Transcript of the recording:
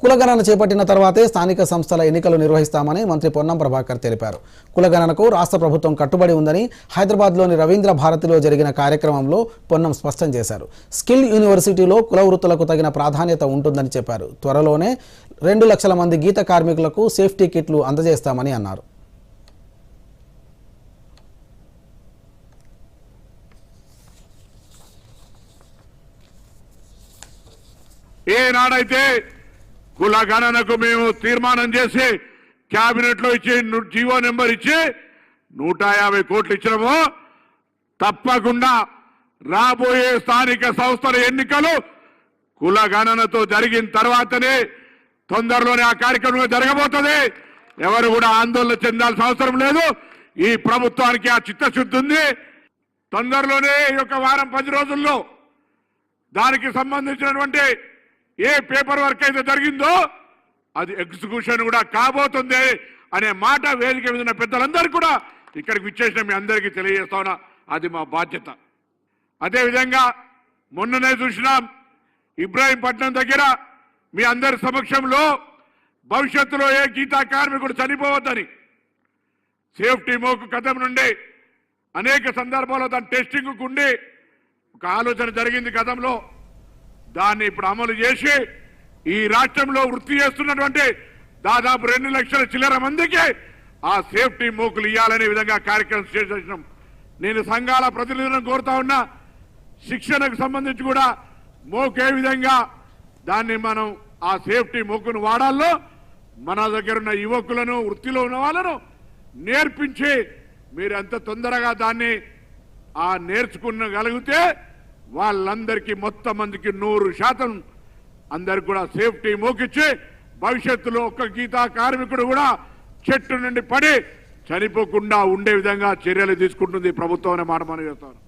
కులగణన చేపట్టిన తర్వాతే స్థానిక సంస్థల ఎన్నికలు నిర్వహిస్తామని మంత్రి పొన్నం ప్రభాకర్ తెలిపారు. కులగణనకు రాష్ట్ర ప్రభుత్వం కట్టుబడి ఉందని హైదరాబాద్లోని రవీంద్ర భారతిలో జరిగిన కార్యక్రమంలో పొన్నం స్పష్టం చేశారు. స్కిల్ యూనివర్సిటీలో కుల వృత్తులకు తగిన ప్రాధాన్యత ఉంటుందని చెప్పారు. త్వరలోనే రెండు లక్షల మంది గీత కార్మికులకు సేఫ్టీ కిట్లు అందజేస్తామని అన్నారు. ఏనాడైతే కుల గణనకు మేము తీర్మానం చేసి కేబినెట్లో ఇచ్చి జీవో నెంబర్ ఇచ్చి నూట యాభై కోట్లు ఇచ్చినము. తప్పకుండా రాబోయే స్థానిక సంస్థల ఎన్నికలు కుల గణనతో జరిగిన తర్వాతనే తొందరలోనే ఆ కార్యక్రమం జరగబోతుంది. ఎవరు కూడా ఆందోళన చెందాల్సిన అవసరం లేదు. ఈ ప్రభుత్వానికి ఆ చిత్తశుద్ధి ఉంది. తొందరలోనే ఈ యొక్క వారం పది రోజుల్లో దానికి సంబంధించినటువంటి ఏ పేపర్ వర్క్ అయితే జరిగిందో అది ఎగ్జిక్యూషన్ కూడా కాబోతుంది అనే మాట వేదిక మీద పెద్దలందరూ కూడా ఇక్కడికి విచ్చేసిన మీ అందరికీ తెలియజేస్తా ఉన్నా. అది మా బాధ్యత. అదేవిధంగా మొన్ననే చూసినాం ఇబ్రాహీంపట్నం దగ్గర మీ అందరి సమక్షంలో భవిష్యత్తులో ఏ గీతా కార్మికుడు చనిపోవద్దని సేఫ్టీ మోకు కథం నుండి అనేక సందర్భాల్లో దాని టెస్టింగ్ ఉండి ఒక ఆలోచన జరిగింది గతంలో దాన్ని ఇప్పుడు అమలు చేసి ఈ రాష్ట్రంలో వృత్తి చేస్తున్నటువంటి దాదాపు రెండు లక్షల చిల్లర మందికి ఆ సేఫ్టీ మూకులు ఇవ్వాలనే విధంగా కార్యక్రమం చేసేసినాం. నేను సంఘాల ప్రతినిధులను కోరుతా ఉన్నా శిక్షణకు సంబంధించి కూడా మోకే విధంగా దాన్ని మనం ఆ సేఫ్టీ మొక్కును వాడాలో మన దగ్గర ఉన్న యువకులను వృత్తిలో ఉన్న వాళ్ళను నేర్పించి మీరు ఎంత తొందరగా దాన్ని ఆ నేర్చుకునగలిగితే వాళ్ళందరికీ మొత్తం మందికి నూరు శాతం అందరికి కూడా సేఫ్టీ మోకిచ్చి భవిష్యత్తులో ఒక్క గీతా కార్మికుడు కూడా చెట్టు నుండి పడి చనిపోకుండా ఉండే విధంగా చర్యలు తీసుకుంటుంది ప్రభుత్వం అనే మాట మనం చేస్తాను